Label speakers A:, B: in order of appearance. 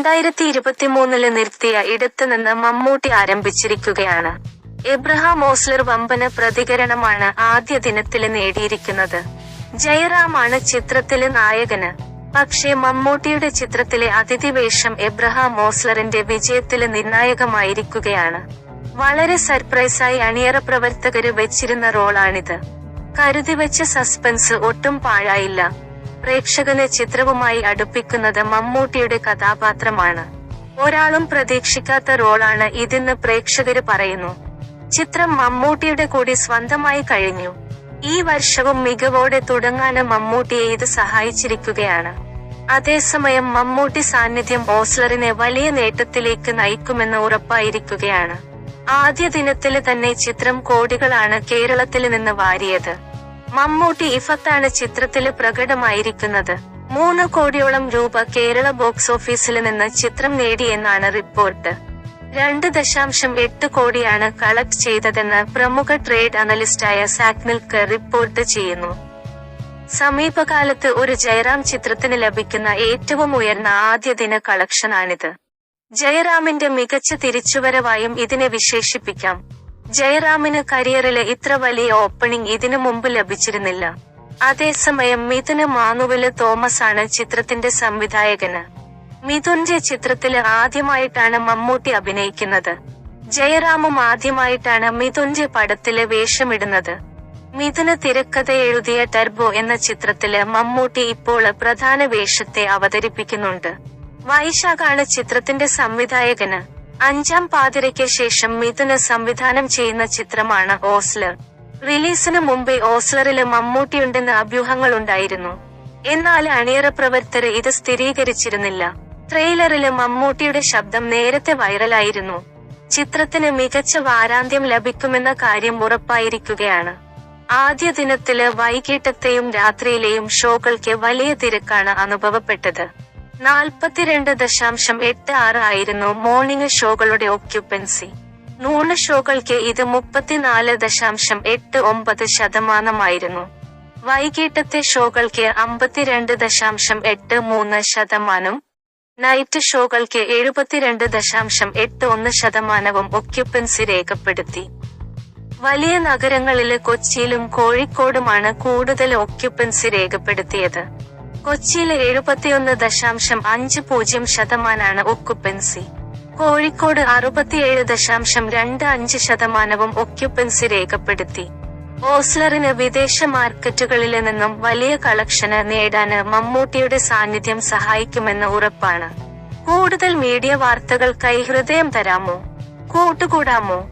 A: രണ്ടായിരത്തി ഇരുപത്തിമൂന്നിൽ നിർത്തിയ ഇടത്ത് നിന്ന് മമ്മൂട്ടി ആരംഭിച്ചിരിക്കുകയാണ്. എബ്രഹാം ഓസ്ലർ വമ്പന പ്രതികരണമാണ് ആദ്യ ദിനത്തിൽ നേടിയിരിക്കുന്നത്. ജയറാമാണ് ചിത്രത്തിലെ നായകന്. പക്ഷേ മമ്മൂട്ടിയുടെ ചിത്രത്തിലെ അതിഥിവേഷം എബ്രഹാം ഓസ്ലറിന്റെ വിജയത്തിൽ നിർണായകമായിരിക്കുകയാണ്. വളരെ സർപ്രൈസായി അണിയറ പ്രവർത്തകര് വെച്ചിരുന്ന റോളാണിത്. കരുതിവെച്ച സസ്പെൻസ് ഒട്ടും പാഴായില്ല. പ്രേക്ഷകനെ ചിത്രവുമായി അടുപ്പിക്കുന്നത് മമ്മൂട്ടിയുടെ കഥാപാത്രമാണ്. ഒരാളും പ്രതീക്ഷിക്കാത്ത റോളാണ് ഇതെന്ന് പ്രേക്ഷകര് പറയുന്നു. ചിത്രം മമ്മൂട്ടിയുടെ കൂടി സ്വന്തമായി കഴിഞ്ഞു. ഈ വർഷവും മികവോടെ തുടങ്ങാന് മമ്മൂട്ടിയെ ഇത് സഹായിച്ചിരിക്കുകയാണ്. അതേസമയം മമ്മൂട്ടി സാന്നിധ്യം ഓസ്ലറിനെ വലിയ നേട്ടത്തിലേക്ക് നയിക്കുമെന്ന് ഉറപ്പായിരിക്കുകയാണ്. ആദ്യ ദിനത്തിൽ തന്നെ ചിത്രം കോടികളാണ് കേരളത്തിൽ നിന്ന് വാരിയത്. മമ്മൂട്ടി ഇഫത്താണ് ചിത്രത്തിൽ പ്രകടമായിരിക്കുന്നത്. മൂന്ന് കോടിയോളം രൂപ കേരള ബോക്സ് ഓഫീസിൽ നിന്ന് ചിത്രം നേടിയെന്നാണ് റിപ്പോർട്ട്. രണ്ട് ദശാംശം എട്ട് കോടിയാണ് കളക്ട് ചെയ്തതെന്ന് പ്രമുഖ ട്രേഡ് അനലിസ്റ്റായ സാക്നിൽക്ക് റിപ്പോർട്ട് ചെയ്യുന്നു. സമീപകാലത്ത് ഒരു ജയറാം ചിത്രത്തിന് ലഭിക്കുന്ന ഏറ്റവും ഉയർന്ന ആദ്യ ദിന കളക്ഷനാണിത്. ജയറാമിന്റെ മികച്ച തിരിച്ചുവരവായും ഇതിനെ വിശേഷിപ്പിക്കാം. ജയറാമിന് കരിയറിലെ ഇത്ര വലിയ ഓപ്പണിംഗ് ഇതിനു മുമ്പ് ലഭിച്ചിരുന്നില്ല. അതേസമയം മിഥുന് മാനുവൽ തോമസ് ആണ് ചിത്രത്തിന്റെ സംവിധായകന്. മിഥുന്റെ ചിത്രത്തിൽ ആദ്യമായിട്ടാണ് മമ്മൂട്ടി അഭിനയിക്കുന്നത്. ജയറാമും ആദ്യമായിട്ടാണ് മിഥുന്റെ പടത്തിൽ വേഷമിടുന്നത്. മിഥുന് തിരക്കഥ എഴുതിയ ടർബോ എന്ന ചിത്രത്തിൽ മമ്മൂട്ടി ഇപ്പോൾ പ്രധാന വേഷത്തെ അവതരിപ്പിക്കുന്നുണ്ട്. വൈശാഖാണ് ചിത്രത്തിന്റെ സംവിധായകന്. അഞ്ചാം പാതിരയ്ക്ക് ശേഷം മിഥുന് സംവിധാനം ചെയ്യുന്ന ചിത്രമാണ് ഓസ്ലർ. റിലീസിന് മുമ്പേ ഓസ്ലറിൽ മമ്മൂട്ടിയുണ്ടെന്ന് അഭ്യൂഹങ്ങളുണ്ടായിരുന്നു. എന്നാൽ അണിയറ പ്രവർത്തകര് ഇത് സ്ഥിരീകരിച്ചിരുന്നില്ല. ട്രെയിലറിൽ മമ്മൂട്ടിയുടെ ശബ്ദം നേരത്തെ വൈറലായിരുന്നു. ചിത്രത്തിന് മികച്ച വാരാന്ത്യം ലഭിക്കുമെന്ന കാര്യം ഉറപ്പായിരിക്കുകയാണ്. ആദ്യ ദിനത്തിൽ വൈകിട്ടത്തെയും രാത്രിയിലെയും ഷോകൾക്ക് വലിയ തിരക്കാണ് അനുഭവപ്പെട്ടത്. നാൽപ്പത്തിരണ്ട് ദശാംശം എട്ട് ആറ് ആയിരുന്നു മോർണിംഗ് ഷോകളുടെ ഓക്യുപ്പൻസി നൂറ് ഷോകൾക്ക് ഇത് മുപ്പത്തിനാല് ദശാംശം എട്ട് ഒമ്പത് ശതമാനമായിരുന്നു. വൈകിട്ടത്തെ ഷോകൾക്ക് അമ്പത്തിരണ്ട് ദശാംശം എട്ട് മൂന്ന് ശതമാനം. നൈറ്റ് ഷോകൾക്ക് എഴുപത്തിരണ്ട് ദശാംശം എട്ട് ഒന്ന് ശതമാനവും ഒക്യുപ്പൻസി രേഖപ്പെടുത്തി. വലിയ നഗരങ്ങളിലെ കൊച്ചിയിലും കോഴിക്കോടുമാണ് കൂടുതൽ ഒക്യുപ്പൻസി രേഖപ്പെടുത്തിയത്. കൊച്ചിയിലെ എഴുപത്തിയൊന്ന് ദശാംശം അഞ്ച് പൂജ്യം ശതമാനാണ് ഒക്യുപ്പൻസി കോഴിക്കോട് അറുപത്തിയേഴ് ദശാംശം രണ്ട് അഞ്ച് ശതമാനവും ഒക്യുപ്പൻസി രേഖപ്പെടുത്തി. ഓസ്ലറിന് വിദേശ മാർക്കറ്റുകളിൽ നിന്നും വലിയ കളക്ഷന് നേടാന് മമ്മൂട്ടിയുടെ സാന്നിധ്യം സഹായിക്കുമെന്ന് ഉറപ്പാണ്. കൂടുതൽ മീഡിയ വാർത്തകൾക്കായി ഹൃദയം തരാമോ? കൂട്ടുകൂടാമോ?